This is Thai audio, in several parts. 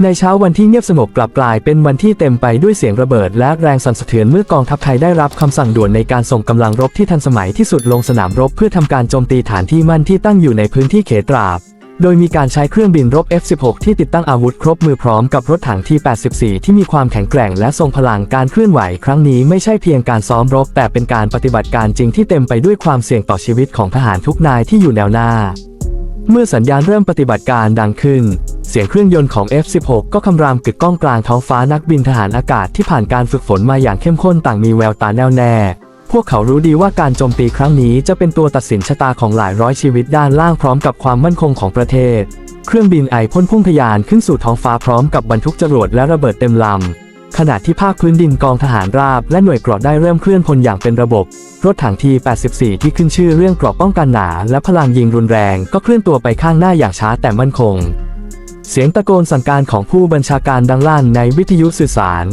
ในเช้าวันที่เงียบสงบกลับกลายเป็นวันที่เต็มไปด้วยเสียงระเบิดและแรงสั่นสะเทือนเมื่อกองทัพไทยได้รับคำสั่งด่วนในการส่งกำลังรบที่ทันสมัยที่สุดลงสนามรบเพื่อทำการโจมตีฐานที่มั่นที่ตั้งอยู่ในพื้นที่เขตตราบ โดยมีการใช้เครื่องบินรบ F-16 ที่ติดตั้งอาวุธครบมือพร้อมกับรถถังที่ 84 ที่มีความแข็งแกร่งและทรงพลังการเคลื่อนไหว ครั้งนี้ไม่ใช่เพียงการซ้อมรบ แต่เป็นการปฏิบัติการจริงที่เต็มไปด้วยความเสี่ยงต่อชีวิตของทหารทุกนายที่อยู่แนวหน้า เมื่อสัญญาณเริ่มปฏิบัติการดังขึ้น เสียงเครื่องยนต์ของ F-16 ก็คำรามกึกก้องกลางท้องฟ้านักบินทหารอากาศที่ผ่านการฝึกฝนมาอย่างเข้มข้นต่างมีแววตาแน่วแน่ พวกเขารู้ดีว่าการโจมตีครั้งนี้จะเป็นตัวตัดสินชะตาของหลายร้อยชีวิตด้านล่างพร้อมกับความมั่นคงของประเทศ เครื่องบินไอพ่นพุ่งทะยานขึ้นสู่ท้องฟ้าพร้อมกับบรรทุกจรวดและระเบิดเต็มลำขณะที่ภาคพื้นดินกองทหารราบและหน่วยเกราะได้เริ่มเคลื่อนพลอย่างเป็นระบบ รถถังที 84 ที่ขึ้นชื่อเรื่องเกราะป้องกันหนา และพลังยิงรุนแรงก็เคลื่อนตัวไปข้างหน้าอย่างช้าแต่มั่นคง เสียงตะโกนสั่งการของผู้บัญชาการดังลั่นในวิทยุสื่อสาร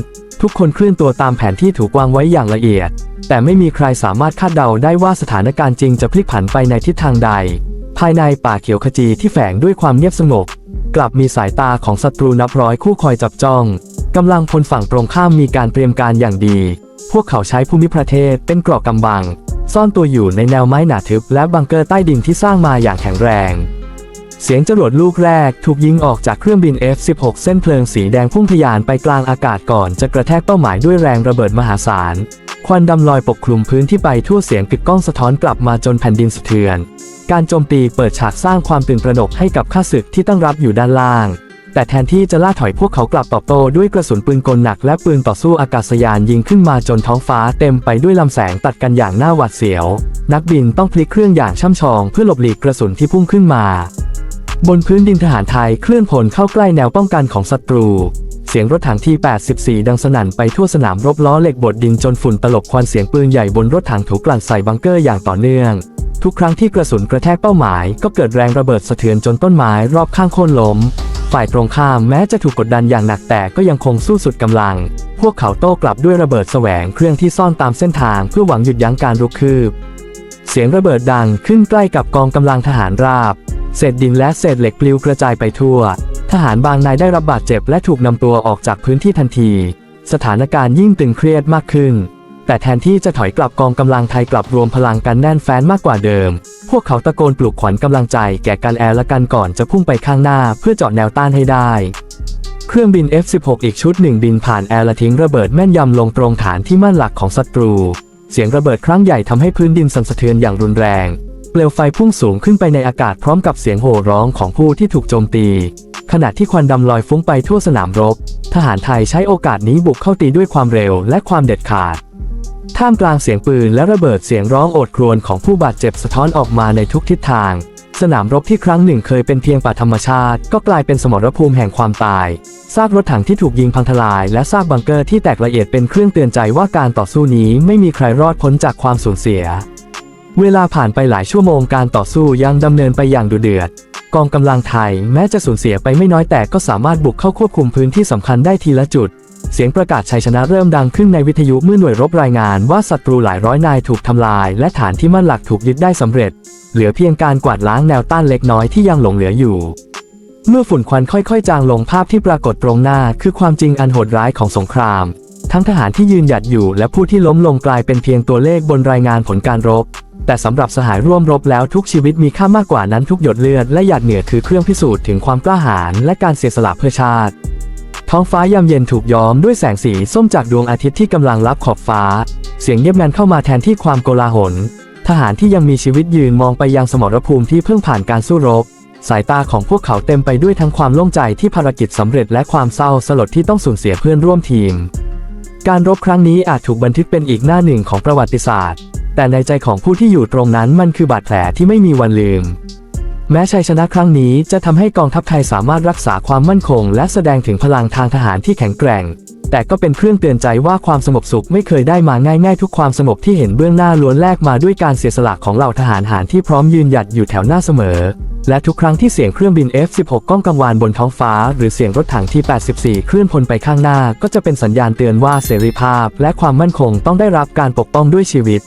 ทุกคนเคลื่อนตัวตามแผนที่ถูกวางไว้อย่างละเอียด แต่ไม่มีใครสามารถคาดเดาได้ว่าสถานการณ์จริงจะพลิกผันไปในทิศทางใด ภายในป่าเขียวขจีที่แฝงด้วยความเงียบสงบ กลับมีสายตาของศัตรูนับร้อยคู่คอยจับจ้องกำลังพลฝั่งตรงข้ามมีการเตรียมการอย่างดี พวกเขาใช้ภูมิประเทศเป็นเกราะกำบัง ซ่อนตัวอยู่ในแนวไม้หนาทึบและบังเกอร์ใต้ดินที่สร้างมาอย่างแข็งแรง เสียงจรวดลูกแรกถูกยิงออกจากเครื่องบิน F-16 เส้นเพลิงสีแดงพุ่งทะยานไปกลางอากาศก่อนจะกระแทกเป้าหมายด้วยแรงระเบิดมหาศาล ควันดำลอยปกคลุมพื้นที่ไปทั่วเสียงกึกก้องสะท้อนกลับมาจนแผ่นดินสะเทือน การโจมตีเปิดฉากสร้างความตื่นตระหนกให้กับข้าศึกที่ตั้งรับอยู่ด้านล่าง แต่แทนที่จะล่าถอยพวกเขากลับตอบโต้ด้วยกระสุนปืนกลหนักและปืนต่อสู้อากาศยานยิงขึ้นมาจนท้องฟ้าเต็มไปด้วยลำแสงตัดกันอย่างน่าหวาดเสียว นักบินต้องพลิกเครื่องอย่างช่ำชองเพื่อหลบหลีกกระสุนที่พุ่งขึ้นมา บนพื้นดินทหารไทยเคลื่อนพลเข้าใกล้แนวป้องกันของศัตรู เสียงรถถังที่ 84 ดังสนั่นไปทั่วสนามรบล้อเหล็กบดดินจนฝุ่นตลบควันเสียงปืนใหญ่บนรถถังถูกกลั่นใส่บังเกอร์อย่างต่อเนื่อง ทุกครั้งที่กระสุนกระแทกเป้าหมาย ก็เกิดแรงระเบิดสะเทือนจนต้นไม้รอบข้างโค่นล้ม ฝ่ายตรงข้ามแม้จะถูกกดดันอย่างหนักแต่ก็ยังคงสู้สุดกำลัง พวกเขาโต้กลับด้วยระเบิดแสวงเครื่องที่ซ่อนตามเส้นทางเพื่อหวังหยุดยั้งการรุกคืบ เสียงระเบิดดังขึ้นใกล้กับกองกำลังทหารราบ เศษดินและเศษเหล็กปลิวกระจายไปทั่ว ทหารบางนายได้รับบาดเจ็บและถูกนำตัวออกจากพื้นที่ทันที สถานการณ์ยิ่งตึงเครียดมากขึ้น แต่แทนที่จะถอยกลับกองกำลังไทยกลับรวมพลังกันแน่นแฟ้นมากกว่าเดิม พวกเขาตะโกนปลุกขวัญกำลังใจแก่กันแอร์และกันก่อนจะพุ่งไปข้างหน้าเพื่อเจาะแนวต้านให้ได้เครื่องบิน F-16 อีกชุดหนึ่งบินผ่านแอร์และทิ้งระเบิดแม่นยำลงตรงฐานที่มั่นหลักของศัตรู เสียงระเบิดครั้งใหญ่ทำให้พื้นดินสั่นสะเทือนอย่างรุนแรง เปลวไฟพุ่งสูงขึ้นไปในอากาศพร้อมกับเสียงโห่ร้องของผู้ที่ถูกโจมตี ขณะที่ควันดำลอยฟุ้งไปทั่วสนามรบ ทหารไทยใช้โอกาสนี้บุกเข้าตีด้วยความเร็วและความเด็ดขาด ท่ามกลางเสียงปืนและระเบิดเสียงร้องโอดครวญของผู้บาดเจ็บสะท้อนออกมาในทุกทิศทาง สนามรบที่ครั้งหนึ่งเคยเป็นเพียงป่าธรรมชาติ ก็กลายเป็นสมรภูมิแห่งความตาย ซากรถถังที่ถูกยิงพังทลาย และซากบังเกอร์ที่แตกละเอียดเป็นเครื่องเตือนใจว่าการต่อสู้นี้ไม่มีใครรอดพ้นจากความสูญเสีย เวลาผ่านไปหลายชั่วโมงการต่อสู้ยังดำเนินไปอย่างดุเดือด กองกำลังไทยแม้จะสูญเสียไปไม่น้อยแต่ก็สามารถบุกเข้าควบคุมพื้นที่สำคัญได้ทีละจุด เสียงประกาศชัยชนะเริ่มดังขึ้นในวิทยุเมื่อหน่วยรบรายงานว่าศัตรูหลายร้อยนายถูกทำลาย และฐานที่มั่นหลักถูกยึดได้สำเร็จ เหลือเพียงการกวาดล้างแนวต้านเล็กน้อยที่ยังหลงเหลืออยู่ เมื่อฝุ่นควันค่อยๆ จางลงภาพที่ปรากฏตรงหน้า คือความจริงอันโหดร้ายของสงครามทั้งทหารที่ยืนหยัดอยู่และผู้ที่ล้มลงกลายเป็นเพียงตัวเลขบนรายงานผลการรบ แต่สำหรับสหายร่วมรบแล้วทุกชีวิตมีค่ามากกว่านั้นทุกหยดเลือดและหยาดเหงื่อคือเครื่องพิสูจน์ถึงความกล้าหาญและการเสียสละเพื่อชาติ ท้องฟ้ายามเย็นถูกย้อมด้วยแสงสีส้มจากดวงอาทิตย์ที่กำลังลับขอบฟ้า เสียงเงียบงันเข้ามาแทนที่ความโกลาหล ทหารที่ยังมีชีวิตยืนมองไปยังสมรภูมิที่เพิ่งผ่านการสู้รบ สายตาของพวกเขาเต็มไปด้วยทั้งความโล่งใจที่ภารกิจสำเร็จและความเศร้าสลดที่ต้องสูญเสียเพื่อนร่วมทีม การรบครั้งนี้อาจถูกบันทึกเป็นอีกหน้าหนึ่งของประวัติศาสตร์ แต่ในใจของผู้ที่อยู่ตรงนั้นมันคือบาดแผลที่ไม่มีวันลืม แม้ชัยชนะครั้งนี้จะทำให้กองทัพไทยสามารถรักษาความมั่นคง และแสดงถึงพลังทางทหารที่แข็งแกร่ง แต่ก็เป็นเครื่องเตือนใจว่าความสงบสุขไม่เคยได้มาง่ายๆ ทุกความสงบที่เห็นเบื้องหน้าล้วนแลกมาด้วยการเสียสละของเหล่าทหารหารที่พร้อมยืนหยัดอยู่แถวหน้าเสมอ และทุกครั้งที่เสียงเครื่องบิน F-16 ก้องกังวานบนท้องฟ้า หรือเสียงรถถังที่ 84 เคลื่อนพลไปข้างหน้า ก็จะเป็นสัญญาณเตือนว่าเสรีภาพ และความมั่นคงต้องได้รับการปกป้องด้วยชีวิต